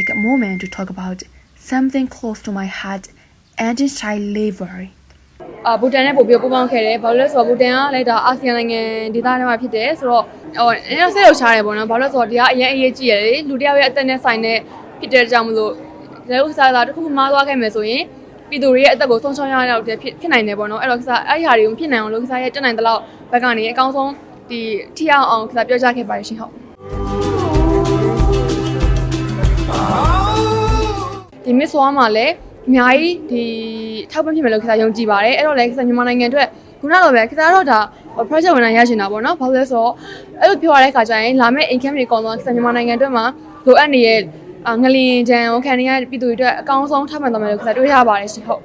take a moment to talk about something close to my heart and in child labor. အာဘူတန်နဲ့ပို့ပြီးပူးပေါင်းခဲ့တယ်ဘာလို့လဲဆိုတော့ဘူတန်ကလည်းဒါအာဆီယံနိုင်ငံဒေသထဲမှာဖြစ်တယ်ဆိုတော့ဟိုအင်းဆက်ရောက်ရှားတယ်ပေါ့နော်ဘာလို့လဲဆိုတော့ဒီကအရင်အရေးကြီးရတယ်လူတစ်ယောက်ရဲ့အသက်နဲ့ဆိုင်တဲ့ဖြစ်တဲ့ကြောင့်မလို့ဒါဥစ္စာသာတစ်ခုခုမှားသွားခဲ့မယ်ဆိုရင်ပြည်သူတွေရဲ့အသက်ကိုဆုံးရှုံးရရောက်တဲ့ဖြစ်ဖြစ်နိုင်တယ်ပေါ့နော်အဲ့တော့ကစားအဲ့ဒီဟာတွေကိုမဖြစ်နိုင်အောင်လို့ကစားရဲ့တက်နိုင်တဲ့လောက်ဘက်ကနေအကောင်းဆုံးဒီထိအောင်အောင်ကစားပြောကြားခဲ့ပါတယ်ရှင်ဟုတ် ဒီမစ်ဆွာမှာလည်းအများကြီးဒီထောက်ပံ့ဖြစ်မယ်လို့ကစားယုံကြည်ပါတယ်အဲ့တော့လည်းကစားမြန်မာနိုင်ငံအတွက်ခုနလိုပဲကစားတော့ဒါ project ဝင်နိုင်ရရှင်တာပေါ့နော်ဘာလို့လဲဆိုတော့အဲ့လိုပြောရတဲ့ခါကျရင်လာမယ့် income တွေကောင်းသွားကစားမြန်မာနိုင်ငံအတွက်မှာလိုအပ်နေတဲ့အာငလင်တန်ကိုခံနေရတဲ့ပြည်သူတွေအတွက်အကောင်းဆုံးထောက်ပံ့သွားမယ်လို့ကစားတွေးရပါတယ်ရှင်ဟုတ်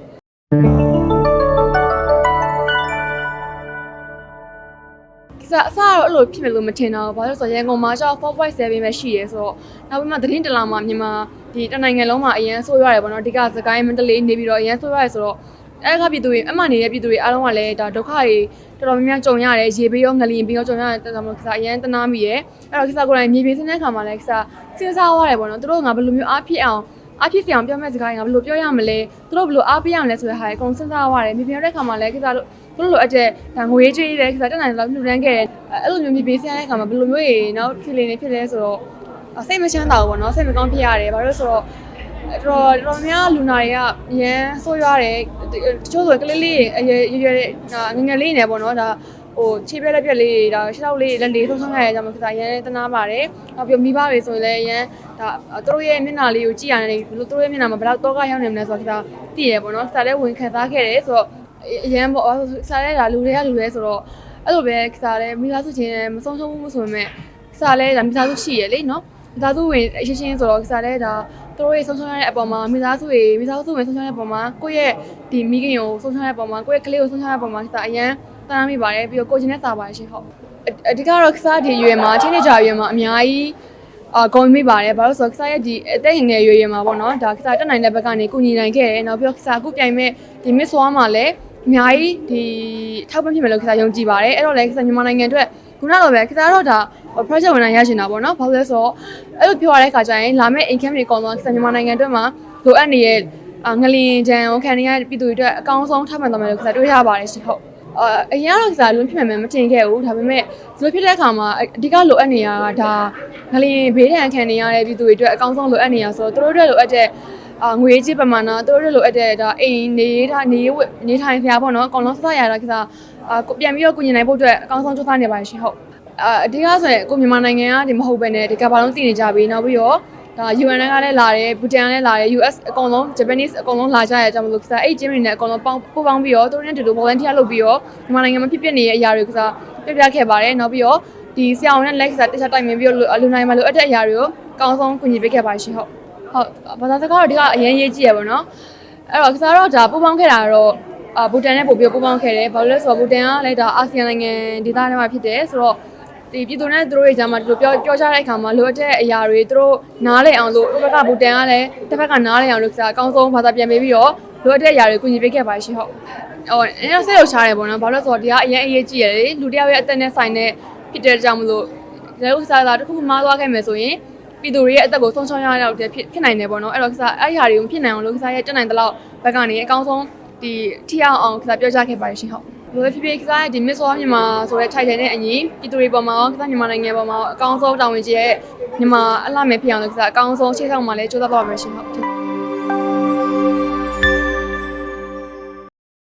ကစားအစားတော့အဲ့လိုဖြစ်မယ်လို့မထင်တော့ဘူးဘာလို့လဲဆိုတော့ရန်ကုန်မှာကျတော့4.7ပဲရှိရဲဆိုတော့နောက်ပြီးမှသတင်းတလာမှာမြန်မာ ဒီတနိုင်ငံလုံးမှာအရန်ဆိုးရတယ်ပေါ့နော်အဓိကစကိုင်းမန္တလေးနေပြီးတော့အရန်ဆိုးရတယ်ဆိုတော့အဲ့ခါပြည်သူတွေအမှန်နေတဲ့ပြည်သူတွေအားလုံးကလည်းဒါဒုက္ခတွေတော်တော်များများကြုံရတယ်ရေပေးရောငလျင်ပေးရောကြုံရတယ်တော်တော်များများအရန်တနာမိရဲအဲ့တော့ကိစ္စကိုယ်တိုင်မြေပြင်စင်းတဲ့ခါမှာလည်းကိစ္စစဉ်းစားသွားတယ်ပေါ့နော်သူတို့ကငါဘယ်လိုမျိုးအားဖြစ်အောင်အားဖြစ်စီအောင်ပြောမဲ့စကားတွေငါဘယ်လိုပြောရမလဲသူတို့ဘယ်လိုအားပေးရမလဲဆိုတဲ့ဟာတွေအကုန်စဉ်းစားသွားတယ်မြေပြင်ရောက်တဲ့ခါမှာလည်းကိစ္စတို့သူတို့လိုအပ်တဲ့ဒါငွေကြေးတွေကိစ္စတက်နိုင်တယ်လို့နှုတ်ရမ်းခဲ့တယ်အဲ့လိုမျိုးမြေပြင်စင်းတဲ့ခါမှာဘယ်လိုမျိုးရေနောက်ဖြစ်နေနေဖြစ်လဲဆိုတော့ စိတ်မချမ်းသာဘူးပေါ့နော်စိတ်မကောင်းဖြစ်ရတယ်ဘာလို့လဲဆိုတော့တော်တော်များလူနာတွေကအရန်ဆိုးရွားတယ်တချို့ဆိုကလေးလေးအရွယ်ရွယ်ငငယ်လေးနေပေါ့နော်ဒါဟိုခြေပြက်လက်ပြက်လေးတွေဒါရှောက်လေးလက်လေးဆုံးဆုံးခဲ့ရကြမှာခစားရန်တနာပါတယ်နောက်ပြီးမိဘတွေဆိုရင်လည်းရန်ဒါသူတို့ရဲ့မျက်နှာလေးကိုကြည့်ရတယ်ဘယ်လိုသူတို့ရဲ့မျက်နှာမှာဘယ်လောက်တော့ကရောက်နေမလဲဆိုတာခစားသိရပေါ့နော်ခစားလည်းဝင်ခံစားခဲ့တယ်ဆိုတော့အရန်ပေါ့ခစားလည်းဒါလူတွေကလူတွေဆိုတော့အဲ့လိုပဲခစားလည်းမိသားစုချင်းမဆုံးရှုံးဘူးဆိုပေမဲ့ခစားလည်းဒါမိသားစုရှိရလေနော် မိသားစုဝင်အချင်းချင်းဆိုတော့ခစားလည်းဒါသူတို့ရဲ့ဆုံးရှုံးရတဲ့အပေါ်မှာမိသားစုတွေမိသားစုဝင်ဆုံးရှုံးရတဲ့အပေါ်မှာကိုယ့်ရဲ့ဒီမိခင်ကိုဆုံးရှုံးရတဲ့အပေါ်မှာကိုယ့်ရဲ့ကလေးကိုဆုံးရှုံးရတဲ့အပေါ်မှာခစားအရန်တမ်းမိပါတယ်ပြီးတော့ကိုကျင်နဲ့စာပါတယ်ရှင်ဟုတ်အဓိကတော့ခစားဒီရွယ်မှာချင်းနေကြရွယ်မှာအများကြီးအာဂုံမိပါတယ်ဘာလို့ဆိုတော့ခစားရဲ့ဒီအသက်ငယ်ရွယ်ရွယ်မှာပေါ့နော်ဒါခစားတက်နိုင်တဲ့ဘက်ကနေကုညီနိုင်ခဲ့တယ်နောက်ပြီးတော့ခစားအခုပြိုင်မဲ့ဒီမစ်ဆွာမှာလည်းအများကြီးဒီထောက်ပံ့ဖြစ်မယ်လို့ခစားယုံကြည်ပါတယ်အဲ့တော့လည်းခစားမြန်မာနိုင်ငံအတွက် ခုနလိုပဲခစားတော့ဒါ project ဝင်နိုင်ရရှင်တာပေါ့နော်ဘာလို့လဲဆိုတော့အဲ့လိုပြောရတဲ့ခါကျရင်လာမယ့် income တွေကောင်းသွားခစားမြန်မာနိုင်ငံအတွက်မှာလိုအပ်နေတဲ့အာငလင်တန်ကိုခံနေရတဲ့ပြည်သူတွေအတွက်အကောင်းဆုံးထောက်ပံ့သွားမယ်လို့ခစားတွေးရပါတယ်ရှင်ဟုတ်အာအရင်ကတော့ကစားလုံးဖြစ်မယ်မတင်ခဲ့ဘူးဒါပေမဲ့ဒီလိုဖြစ်တဲ့အခါမှာအဓိကလိုအပ်နေတာကဒါငလင်ဘေးဒဏ်ခံနေရတဲ့ပြည်သူတွေအတွက်အကောင်းဆုံးလိုအပ်နေတာဆိုတော့သူတို့အတွက်လိုအပ်တဲ့ အာငွေကြေးပမာဏသူတို့လိုအပ်တဲ့ဒါအိမ်နေထားနေဝနေထိုင်စရာပေါ့နော်အကောင်လုံးစစရတာကစားအာပြန်ပြီးတော့ကုညီနိုင်ဖို့အတွက်အကောင်းဆုံးစူးစမ်းနေပါတယ်ရှင်ဟုတ်အာအဓိကဆိုရင်ကိုမြန်မာနိုင်ငံကဒီမဟုတ်ဘဲနဲ့ဒီကမ္ဘာလုံးတည်နေကြပြီနောက်ပြီးတော့ဒါ UN ကလည်းလာတယ်ဘူတန်ကလည်းလာတယ် US အကုန်လုံး Japanese အကုန်လုံးလာကြရတဲ့အကြောင်းမလို့ကစားအဲ့ကျင်းတွေနဲ့အကုန်လုံးပေါင်းပူးပေါင်းပြီးတော့သူတို့နဲ့တူတူ volunteer လုပ်ပြီးတော့မြန်မာနိုင်ငံမှာဖြစ်ပျက်နေတဲ့အရာတွေကစားပြပြခဲ့ပါတယ်နောက်ပြီးတော့ဒီဆရာဝန်နဲ့လက်ကစားတခြားတိုင်ပင်ပြီးတော့လူနိုင်မှာလိုအပ်တဲ့အရာတွေကိုအကောင်းဆုံးကူညီပေးခဲ့ပါရှင်ဟုတ် ဟုတ်ဘာသာစကားတော့ဒီကအရင်ရေးကြည့်ရပါတော့အဲ့တော့ကစားတော့ဒါပူးပေါင်းခဲ့တာတော့အာဘူတန်နဲ့ပို့ပြီးပူးပေါင်းခဲ့တယ်ဘာလို့လဲဆိုတော့ဘူတန်ကလည်းဒါအာဆီယံနိုင်ငံဒေသထဲမှာဖြစ်တယ်ဆိုတော့ဒီပြည်သူနဲ့သူတို့ရဲ့ဂျာမှာဒီလိုပြောပြောကြတဲ့အခါမှာလိုအပ်တဲ့အရာတွေသူတို့နားလည်အောင်လို့ဘက်ကဘူတန်ကလည်းတစ်ဖက်ကနားလည်အောင်လို့ကစားအကောင်းဆုံးဘာသာပြန်ပေးပြီးတော့လိုအပ်တဲ့အရာတွေကိုကူညီပေးခဲ့ပါရှင်ဟုတ်ဟိုအင်းဆက်ရောက်ရှားတယ်ပေါ့နော်ဘာလို့လဲဆိုတော့ဒီကအရင်အရေးကြီးရတယ်လူတစ်ယောက်ရဲ့အသက်နဲ့ဆိုင်တဲ့ဖြစ်တဲ့ကြောင့်မလို့ဒါဥစ္စာသာတစ်ခုခုမှားသွားခဲ့မယ်ဆိုရင် ပြည်သူတွေရဲ့အသက်ကိုဆုံးရှုံးရရောက်တဲ့ဖြစ်ဖြစ်နိုင်တယ်ပေါ့နော်အဲ့တော့ကစားအဲ့ဒီဟာတွေကိုဖြစ်နိုင်အောင်လို့ကစားရဲ့တက်နိုင်တဲ့လောက်ဘက်ကနေအကောင်းဆုံးဒီထိအောင်အောင်ကစားပြောကြားခဲ့ပါတယ်ရှင်ဟုတ်ဘယ်ဖြစ်ဖြစ်ကစားရဲ့ဒီ Miss World မြန်မာဆိုတဲ့ title နဲ့အညီပြည်သူတွေပေါ်မှာကစားမြန်မာနိုင်ငံပေါ်မှာအကောင်းဆုံးတာဝန်ကြီးရဲ့မြန်မာအလှမဲ့ဖြစ်အောင်လို့ကစားအကောင်းဆုံးရှေ့ဆောင်မှာလည်းကြိုးစားပါမယ်ရှင်ဟုတ်